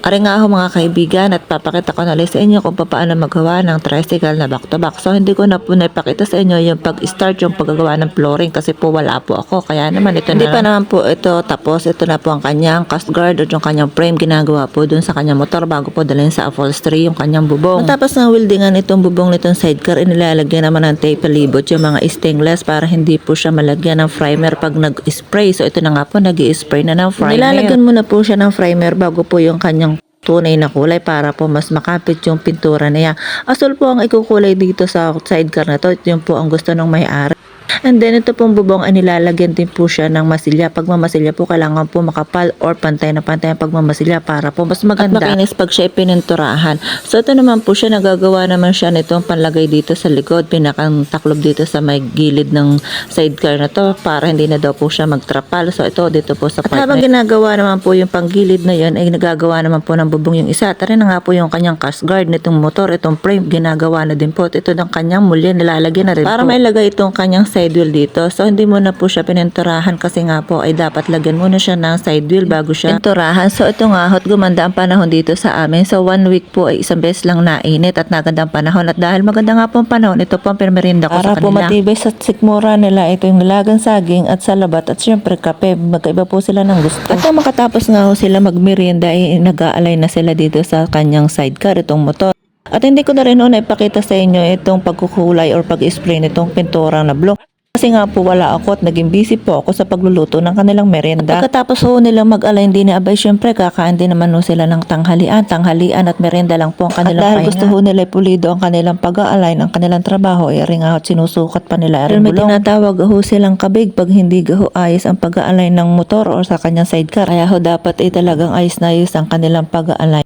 Ari nga ako mga kaibigan at papakita ko na ulit sa inyo kung paano magawa ng tricycle na back to back. So hindi ko na po naipakita sa inyo yung pag-start yung paggagawa ng flooring kasi po wala po ako. Kaya naman ito hindi pa naman po ito tapos ito na po ang kanyang cast guard o yung kanyang frame ginagawa po dun sa kanyang motor bago po dalhin sa upholstery yung kanyang bubong. Matapos ng weldingan itong bubong nitong sidecar inilalagyan naman ng tape palibot yung mga stainless para hindi po siya malagyan ng primer pag nag-spray. So ito na nga po nag-spray na ng primer. Nilalagyan mo na po siya ng primer bago po yung kanyang tunay na kulay para po mas makapit yung pintura niya. Asol po ang ikukulay dito sa sidecar na to. Ito yung po ang gusto ng may-ari. And then ito pong bubong ay nilalagyan din po siya ng masilya. Pag mamasilya po kailangan po makapal or pantay na pantay ang pagmamasilya para po mas maganda. At makinis pag siya ipininturahan. So ito naman po siya nagagawa naman siya nitong panlagay dito sa likod. Pinakang taklob dito sa may gilid ng sidecar na to para hindi na daw po siya magtrapal. So ito dito po sa At part habang na ginagawa naman po yung panggilid na yun ay nagagawa naman po ng bubong yung isa. Tara na nga po yung kanyang cast guard nitong motor, itong frame ginagawa na din po. At ito ng kanyang mulya nilalagyan na rin para po. may lagay itong kanyang side wheel dito. So hindi mo na po siya pininturahan kasi nga po ay dapat lagyan muna siya ng side wheel bago siya pinturahan. So ito nga hot gumanda ang panahon dito sa amin. So one week po ay isang beses lang nainit at naganda ang panahon. At dahil maganda nga po ang panahon, ito po ang pinamerinda ko Para sa po kanila. matibay sa sikmura nila, ito yung lagang saging at salabat at syempre kape. Magkaiba po sila ng gusto. At nang makatapos nga ho sila magmerienda, ay nag-aalay na sila dito sa kanyang sidecar, itong motor. At hindi ko na rin ho naipakita sa inyo itong pagkukulay or pag-spray nitong pintura na blue. Kasi nga po wala ako at naging busy po ako sa pagluluto ng kanilang merienda. At pagkatapos ho nilang mag-alay din ni Abay, syempre kakain din naman ho sila ng tanghalian, tanghalian at merienda lang po ang kanilang At dahil gusto ho nila pulido ang kanilang pag-aalay ng kanilang trabaho, eh rin nga ho at sinusukat pa nila rin may tinatawag ho silang kabig pag hindi ho ayos ang pag-aalay ng motor o sa kanyang sidecar. Kaya ho dapat ay talagang ayos na ayos ang kanilang pag-aalay.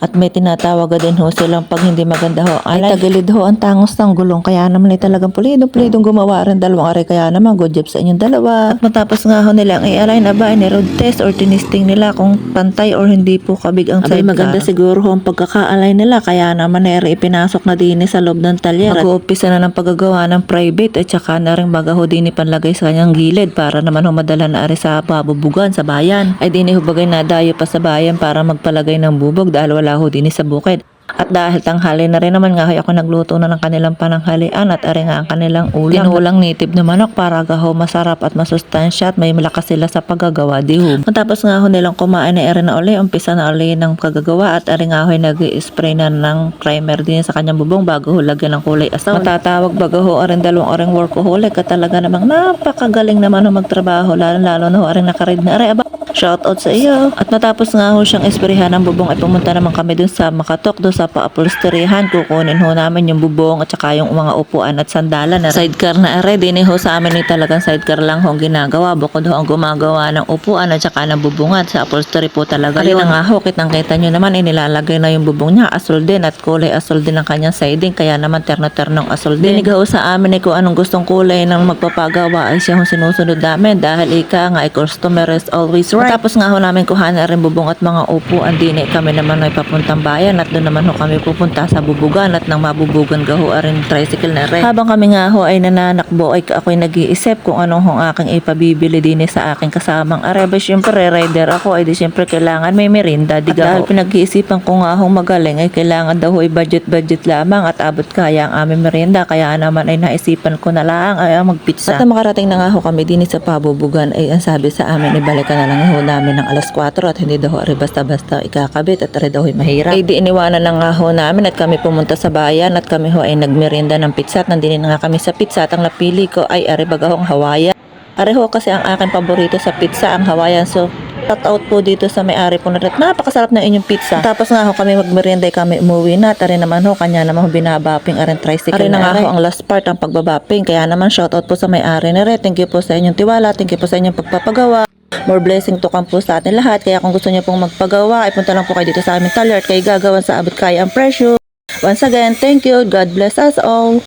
At may tinatawag din ho silang pag hindi maganda ho. Ay, tagilid ho ang tangos ng gulong. Kaya naman ay talagang pulidong-pulidong gumawa rin dalawang ari. Kaya naman good job sa inyong dalawa. At matapos nga ho nilang i-align na ba, ni-road test or tinisting nila kung pantay or hindi po kabig ang sidecar. maganda siguro ho ang pagkaka-align nila. Kaya naman ay ipinasok na din sa loob ng talyer. Mag-uumpisa na ng paggagawa ng private at saka na rin baga ho din ipanlagay sa kanyang gilid para naman ho madala na ari sa pabubugan sa bayan. Ay din ho bagay na dayo pa sa bayan para magpalagay ng bubog dahil wala ho din sa bukid. At dahil tanghali na rin naman nga ho, ako nagluto na ng kanilang pananghalian at ari nga ang kanilang ulam. Tinulang nitib na manok para gaho masarap at masustansya at may malakas sila sa paggagawa di ho. Matapos nga ho nilang kumain na eri na uli, umpisa na uli ng kagagawa at ari nga ho nag-spray na ng primer din sa kanyang bubong bago ho lagyan ng kulay asaw. Matatawag bago ho aring dalawang orang workaholic at talaga namang napakagaling naman ho magtrabaho lalo lalo na ho aring nakarid na ari. Aba, Shout out sa iyo. At matapos nga ho siyang esprehan ng bubong ay pumunta naman kami dun sa Makatok dun sa paapolsterihan. Kukunin ho namin yung bubong at saka yung mga upuan at sandalan na sidecar na are. Din ho sa amin ay talagang sidecar lang ho ang ginagawa. Bukod ho ang gumagawa ng upuan at saka ng bubong at sa upholstery po talaga yun. nga ho, kitang kita nyo naman inilalagay na yung bubong niya. Asol din at kulay asol din ang kanyang siding. Kaya naman terno-ternong asol din. Dinig ho sa amin ay kung anong gustong kulay ng magpapagawa ay siya ho sinusunod namin dahil ika nga ay customer is always right. Tapos nga ho namin kuhanan rin bubong at mga upuan din eh, kami naman ay papuntang bayan at doon naman ho kami pupunta sa bubugan at nang mabubugan ga ho aring tricycle na rin. Habang kami nga ho ay nananakbo ay ako'y nag-iisip kung anong ho aking ipabibili din sa aking kasamang areba. Siyempre rider ako ay di siyempre kailangan may merinda. Di at dahil pinag-iisipan ko nga ho magaling ay kailangan daw ho ay budget-budget lamang at abot kaya ang aming merienda. Kaya naman ay naisipan ko na lang ay ang magpizza. At makarating na nga ho kami din sa pabubugan ay ang sabi sa amin ibalikan na lang ho namin ng alas 4 at hindi daw ari basta-basta ikakabit at ari daw ho mahirap. Ay di iniwanan na nga ho namin at kami pumunta sa bayan at kami ho ay nagmerienda ng pizza at nandinin na nga kami sa pizza at ang napili ko ay ari bagahong Hawaiian. Ari ho kasi ang aking paborito sa pizza ang Hawaiian so shout out po dito sa may-ari po na. Napakasarap ng inyong pizza. Tapos nga ho kami magmerienda ay kami umuwi na. At naman ho, kanya naman ho binabaping aring tricycle ari na nga ho ang last part ang pagbabaping. Kaya naman shout out po sa may-ari na rin. Thank you po sa inyong tiwala. Thank you po sa inyong pagpapagawa. More blessing to come po sa atin lahat. Kaya kung gusto niyo pong magpagawa, ay punta lang po kayo dito sa aming talyer at kayo gagawan sa abot kaya ang presyo. Once again, thank you. God bless us all.